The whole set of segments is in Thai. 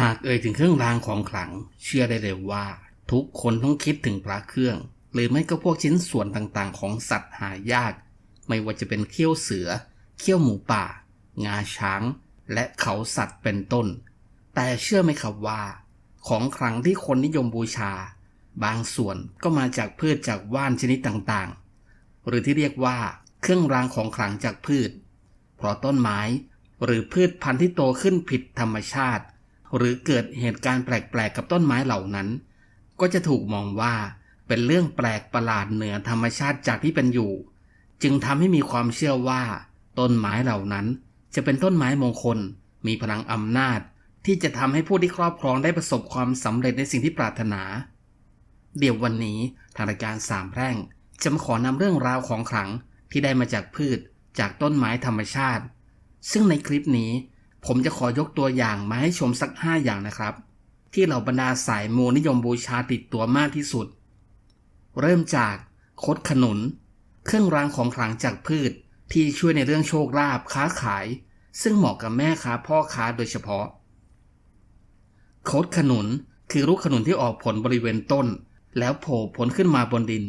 หากเอ่ยถึงเครื่องรางของขลัง เชื่อได้เลยว่า ทุกคนต้องคิดถึงพระเครื่อง หรือไม่ก็พวกชิ้นส่วนต่างๆ ของสัตว์หายาก ไม่ว่าจะเป็นเขี้ยวเสือ เขี้ยวหมูป่า งาช้าง และเขาสัตว์เป็นต้น แต่เชื่อไหมครับว่า ของขลังที่คนนิยมบูชา บางส่วนก็มาจากพืชจากว่านชนิดต่างๆ หรือที่เรียกว่า เครื่องรางของขลังจากพืช เพราะต้นไม้หรือพืชพันธุ์ที่โตขึ้นผิดธรรมชาติ หรือเกิดเหตุการณ์แปลกๆกับต้นไม้เหล่านั้น ก็จะถูกมองว่าเป็นเรื่องแปลกประหลาดเหนือธรรมชาติจากที่เป็นอยู่ จึงทำให้มีความเชื่อว่า ต้นไม้เหล่านั้น จะเป็นต้นไม้มงคล มีพลังอำนาจ ที่จะทำให้ผู้ที่ครอบครองได้ประสบความสำเร็จในสิ่งที่ปรารถนา เดี๋ยววันนี้ทางรายการสามแพร่งจะมาขอนำเรื่องราวของขลังที่ได้มาจากพืชจากต้นไม้ธรรมชาติ ซึ่งในคลิปนี้ ผมจะขอยกตัวอย่างมาให้ชมสัก 5 อย่างนะครับ ที่เหล่าบรรดาสายมูนิยมบูชาติดตัวมากที่สุด เริ่มจากคดขนุน เครื่องรางของขลังจากพืชที่ช่วยในเรื่องโชคลาภค้าขาย ซึ่งเหมาะกับแม่ค้าพ่อค้าโดยเฉพาะคดขนุนคือลูกขนุนที่ออกผลบริเวณต้น แล้วโผล่ผลขึ้นมาบนดิน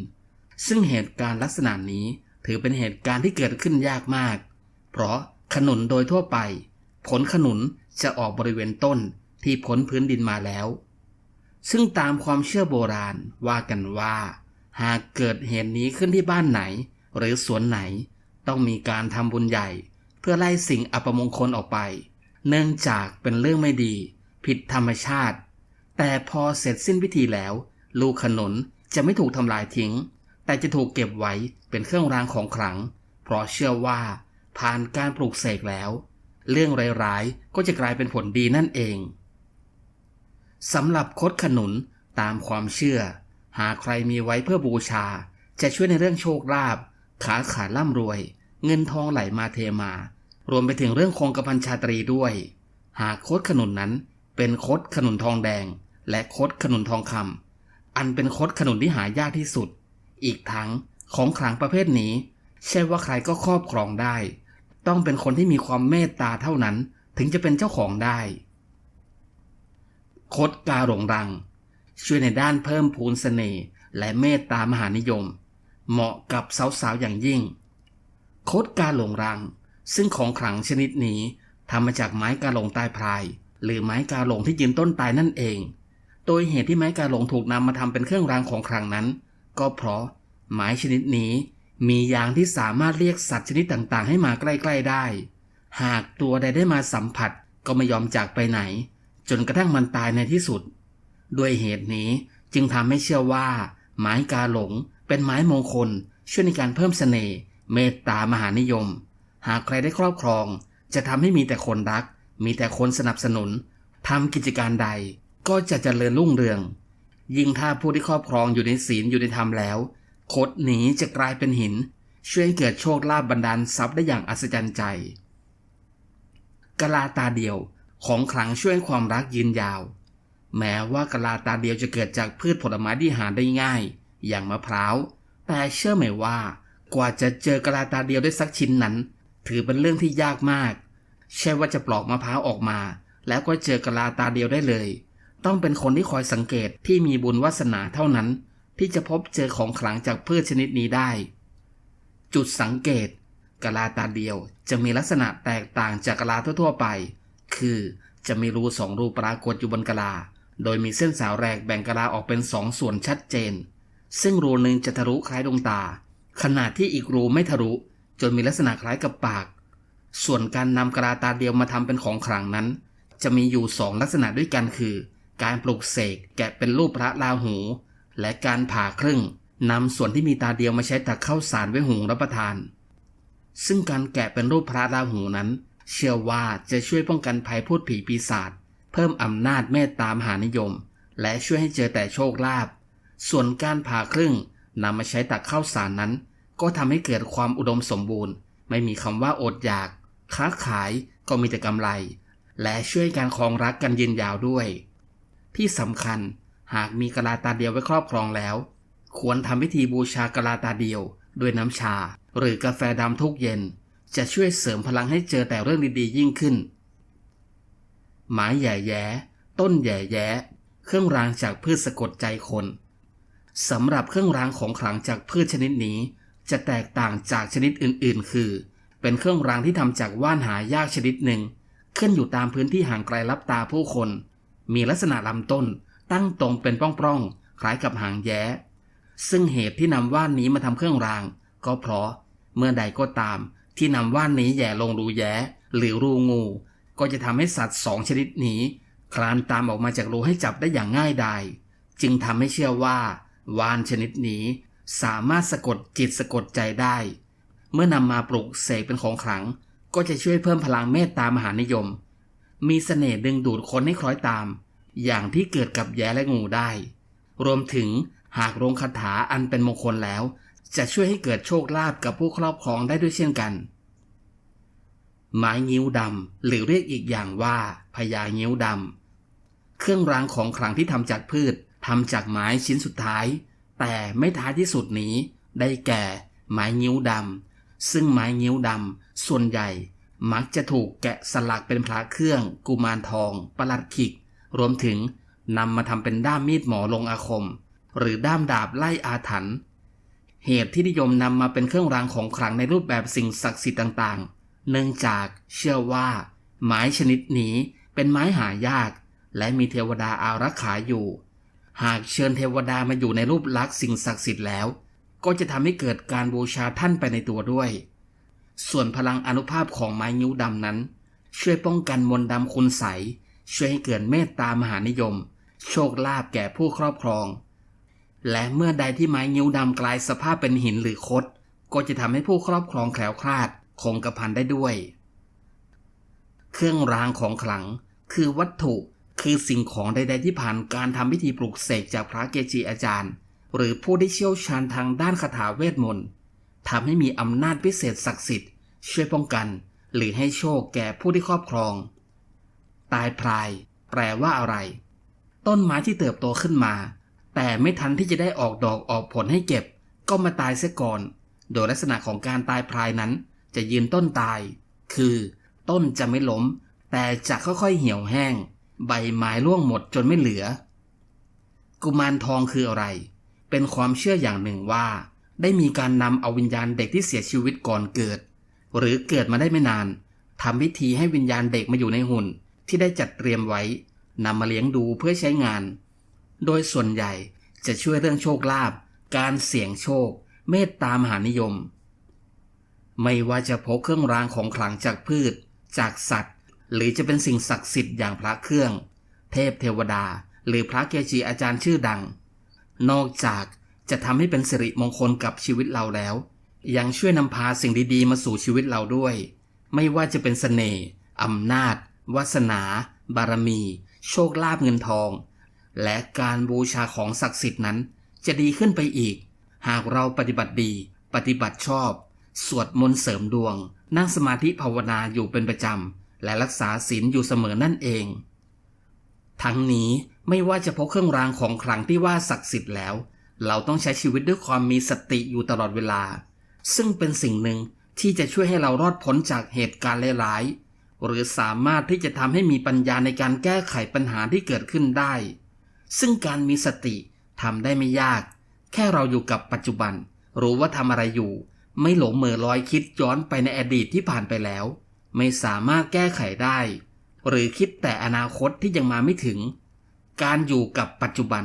ซึ่งเหตุการณ์ลักษณะนี้ถือเป็นเหตุการณ์ที่เกิดขึ้นยากมาก เพราะขนุนโดยทั่วไป ผลขนุนจะออกบริเวณต้นที่พ้นพื้นดินมาแล้ว ซึ่งตามความเชื่อโบราณว่ากันว่า หากเกิดเหตุนี้ขึ้นที่บ้านไหน หรือสวนไหนต้องมีการทำบุญใหญ่ เพื่อไล่สิ่งอัปมงคลออกไป เนื่องจากเป็นเรื่องไม่ดี ผิดธรรมชาติ แต่พอเสร็จสิ้นพิธีแล้ว ลูกขนุนจะไม่ถูกทำลายทิ้ง แต่จะถูกเก็บไว้เป็นเครื่องรางของขลัง เพราะเชื่อว่าผ่านการปลูกเสกแล้ว เรื่องร้ายๆก็จะกลายเป็นผลดีนั่นเองสำหรับคดขนุนตามความเชื่อ หากใครมีไว้เพื่อบูชา จะช่วยในเรื่องโชคลาภขาขาดร่ำรวย เงินทองไหลมาเทมา รวมไปถึงเรื่องคงกระพันชาตรีด้วย หากคดขนุนนั้นเป็นคดขนุนทองแดง และคดขนุนทองคำอันเป็นคดขนุนที่หายากที่สุด อีกทั้งของขลังประเภทนี้ ใช่ว่าใครก็ครอบครองได้ ต้องเป็นคนที่มีความเมตตาเท่านั้น ถึงจะเป็นเจ้าของได้ คดกาหลงรัง ช่วยในด้านเพิ่มพูนเสน่ห์และเมตตามหานิยม เหมาะกับสาวๆอย่างยิ่ง คดกาหลงรัง ซึ่งของขลังชนิดนี้ทำมาจากไม้กาหลงตายพราย หรือไม้กาหลงที่ยืนต้นตายนั่นเอง โดยเหตุที่ไม้กาหลงถูกนำมาทำเป็นเครื่องรางของขลังนั้น ก็เพราะไม้ชนิดนี้ มียางที่สามารถเรียกสัตว์ชนิดต่างๆ ให้มาใกล้ ๆได้ หากตัวใดได้มาสัมผัสก็ไม่ยอมจากไปไหน จนกระทั่งมันตายในที่สุด ด้วยเหตุนี้จึงทำให้เชื่อว่า ไม้กาหลง เป็นไม้มงคล ช่วยในการเพิ่มเสน่ห์เมตตามหานิยม หากใครได้ครอบครอง จะทำให้มีแต่คนรัก มีแต่คนสนับสนุนทำกิจการใด ก็จะเจริญรุ่งเรือง ยิ่งถ้าผู้ที่ครอบครองอยู่ในศีลอยู่ในธรรมแล้ว คดหนีจะกลายเป็นหิน ช่วยให้เกิดโชคลาภบันดาลทรัพย์ได้อย่างอัศจรรย์ใจกะลาตาเดียวของขลังช่วยให้ความรักยืนยาว แม้ว่ากะลาตาเดียวจะเกิดจากพืชผลไม้ที่หาได้ง่าย อย่างมะพร้าว แต่เชื่อไหมว่ากว่าจะเจอกะลาตาเดียวได้สักชิ้นนั้น ถือเป็นเรื่องที่ยากมาก ใช่ว่าจะปลอกมะพร้าวออกมา แล้วก็เจอกะลาตาเดียวได้เลย ต้องเป็นคนที่คอยสังเกตที่มีบุญวาสนาเท่านั้น ที่จะพบเจอของขลังจากพืชชนิดนี้ได้ จุดสังเกตกะลาตาเดียวจะมีลักษณะแตกต่างจากกะลาทั่วๆไป คือจะมีรูสองรูปรากฏอยู่บนกะลา โดยมีเส้นสาวแรกแบ่งกะลาออกเป็นสองส่วนชัดเจน ซึ่งรูหนึ่งจะทะลุคล้ายดวงตา ขณะที่อีกรูไม่ทะลุจนมีลักษณะคล้ายกับปาก ส่วนการนำกะลาตาเดียวมาทำเป็นของขลังนั้น จะมีอยู่สองลักษณะด้วยกันคือ การปลูกเสกแกะเป็นรูปพระราหู และการผ่าครึ่งนำส่วนที่มีตาเดียวมาใช้ตักข้าวสารไว้หุงรับประทาน ซึ่งการแกะเป็นรูปพระราหูนั้น เชื่อว่าจะช่วยป้องกันภัยพูดผีปีศาจเพิ่มอำนาจเมตตามหานิยม และช่วยให้เจอแต่โชคลาภส่วนการผ่าครึ่งนำมาใช้ตักข้าวสารนั้น ก็ทำให้เกิดความอุดมสมบูรณ์ ไม่มีคำว่าอดอยาก ค้าขายก็มีแต่กำไร และช่วยการครองรักกันยืนยาวด้วย ที่สำคัญ หากมีกะลาตาเดียวไว้ครอบครองแล้ว ควรทำพิธีบูชากะลาตาเดียว ด้วยน้ำชา หรือกาแฟดำทุกเย็น จะช่วยเสริมพลังให้เจอแต่เรื่องดีๆยิ่งขึ้นไม้ใหญ่แย้ ต้นแย่แย้ เครื่องรางจากพืชสะกดใจคนสำหรับเครื่องรางของขลังจากพืชชนิดนี้ จะแตกต่างจากชนิดอื่นๆ คือ เป็นเครื่องรางที่ทำจากว่านหายากชนิดหนึ่ง ขึ้นอยู่ตามพื้นที่ห่างไกลลับตาผู้คน มีลักษณะลำต้น ตั้งตรงเป็นปล้องๆ คล้ายกับหางแย้ ซึ่งเหตุที่นำว่านนี้มาทำเครื่องราง ก็เพราะเมื่อใดก็ตาม ที่นำว่านนี้แย่ลงรูแย้ หรือรูงู ก็จะทำให้สัตว์สองชนิดนี้ คลานตามออกมาจากรูให้จับได้อย่างง่ายดายจึงทำให้เชื่อว่าวานชนิดนี้สามารถสะกดจิตสะกดใจได้ เมื่อนำมาปลุกเสกเป็นของขลัง ก็จะช่วยเพิ่มพลังเมตตามหานิยม มีเสน่ห์ดึงดูดคนให้คล้อยตาม อย่างที่เกิดกับแย้และงูได้ รวมถึงหากลงคาถาอันเป็นมงคลแล้ว จะช่วยให้เกิดโชคลาภกับผู้ครอบครองได้ด้วยเช่นกัน ไม้งิ้วดำหรือเรียกอีกอย่างว่าพญางิ้วดำเครื่องรางของขลังที่ทำจากพืชทำจากไม้ชิ้นสุดท้าย แต่ไม่ท้ายที่สุดนี้ ได้แก่ไม้งิ้วดำซึ่งไม้งิ้วดำส่วนใหญ่มักจะถูกแกะสลักเป็นพระเครื่อง กุมารทอง ประหลัดขิก รวมถึงนำมาทำเป็นด้ามมีดหมอลงอาคม หรือด้ามดาบไล่อาถรรพ์เหตุที่นิยมนำมาเป็นเครื่องรางของขลังในรูปแบบสิ่งศักดิ์สิทธิ์ต่างๆ เนื่องจากเชื่อว่า ไม้ชนิดนี้เป็นไม้หายาก และมีเทวดาอารักขาอยู่ หากเชิญเทวดามาอยู่ในรูปลักษณ์สิ่งศักดิ์สิทธิ์แล้ว ก็จะทำให้เกิดการบูชาท่านไปในตัวด้วย ส่วนพลังอนุภาพของไม้นิ้วดำนั้น ช่วยป้องกันมนต์ดำคุณใส ช่วยให้เกิดเมตตามหานิยม โชคลาภแก่ผู้ครอบครอง และเมื่อใดที่ไม้นิ้วดำกลายสภาพเป็นหินหรือคด ก็จะทำให้ผู้ครอบครองแคล้วคลาด คงกระพันได้ด้วย เครื่องรางของขลัง คือวัตถุคือสิ่งของใด ๆ ที่ผ่านการทำพิธีปลุกเสกจากพระเกจิอาจารย์ หรือผู้ที่เชี่ยวชาญทางด้านคาถาเวทมนต์ทำให้มีอำนาจพิเศษศักดิ์สิทธิ์ช่วยป้องกัน หรือให้โชคแก่ผู้ที่ครอบครอง ตายพราย แปลว่าอะไร ต้นไม้ที่เติบโตขึ้นมา แต่ไม่ทันที่จะได้ออกดอกออกผลให้เก็บ ก็มาตายเสียก่อน โดยลักษณะของการตายพรายนั้น จะยืนต้นตาย คือ ต้นจะไม่ล้ม แต่จะค่อยๆเหี่ยวแห้ง ใบไม้ร่วงหมดจนไม่เหลือ กุมารทองคืออะไร เป็นความเชื่ออย่างหนึ่งว่า ได้มีการนำเอาวิญญาณเด็กที่เสียชีวิตก่อนเกิด หรือเกิดมาได้ไม่นานทำพิธีให้วิญญาณเด็กมาอยู่ในหุ่น ที่ได้จัดเตรียมไว้นำมาเลี้ยงดูเพื่อใช้งาน โดยส่วนใหญ่จะช่วยเรื่องโชคลาภการเสี่ยงโชค เมตตามหานิยม ไม่ว่าจะพกเครื่องรางของขลังจากพืช จากสัตว์ หรือจะเป็นสิ่งศักดิ์สิทธิ์อย่างพระเครื่อง เทพเทวดา หรือพระเกจิอาจารย์ชื่อดัง นอกจากจะทำให้เป็นสิริมงคลกับชีวิตเราแล้ว ยังช่วยนำพาสิ่งดีๆ มาสู่ชีวิตเราด้วย ไม่ว่าจะเป็นเสน่ห์อำนาจ วาสนา บารมี โชคลาภเงินทอง และการบูชาของศักดิ์สิทธิ์นั้น จะดีขึ้นไปอีก หากเราปฏิบัติดี ปฏิบัติชอบ สวดมนต์เสริมดวง นั่งสมาธิภาวนาอยู่เป็นประจำ และรักษาศีลอยู่เสมอนั่นเอง ทั้งนี้ไม่ว่าจะพกเครื่องรางของขลังที่ว่าศักดิ์สิทธิ์แล้ว เราต้องใช้ชีวิตด้วยความมีสติอยู่ตลอดเวลา ซึ่งเป็นสิ่งหนึ่งที่จะช่วยให้เรารอดพ้นจากเหตุการณ์ร้ายๆ หรือสามารถที่จะทำให้มีปัญญาในการแก้ไขปัญหาที่เกิดขึ้นได้ ซึ่งการมีสติทำได้ไม่ยาก แค่เราอยู่กับปัจจุบัน รู้ว่าทำอะไรอยู่ ไม่หลงเหม่อลอยคิดย้อนไปในอดีตที่ผ่านไปแล้ว ไม่สามารถแก้ไขได้ หรือคิดแต่อนาคตที่ยังมาไม่ถึง การอยู่กับปัจจุบัน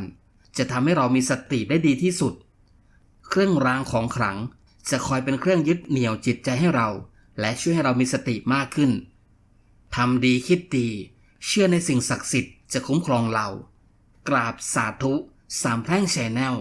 จะทำให้เรามีสติได้ดีที่สุด เครื่องรางของขลังจะคอยเป็นเครื่องยึดเหนี่ยวจิตใจให้เรา และช่วยให้เรามีสติมากขึ้น ทำดีคิดดี เชื่อในสิ่งศักดิ์สิทธิ์จะคุ้มครองเรา กราบสาธุสามแพร่งแชนแนล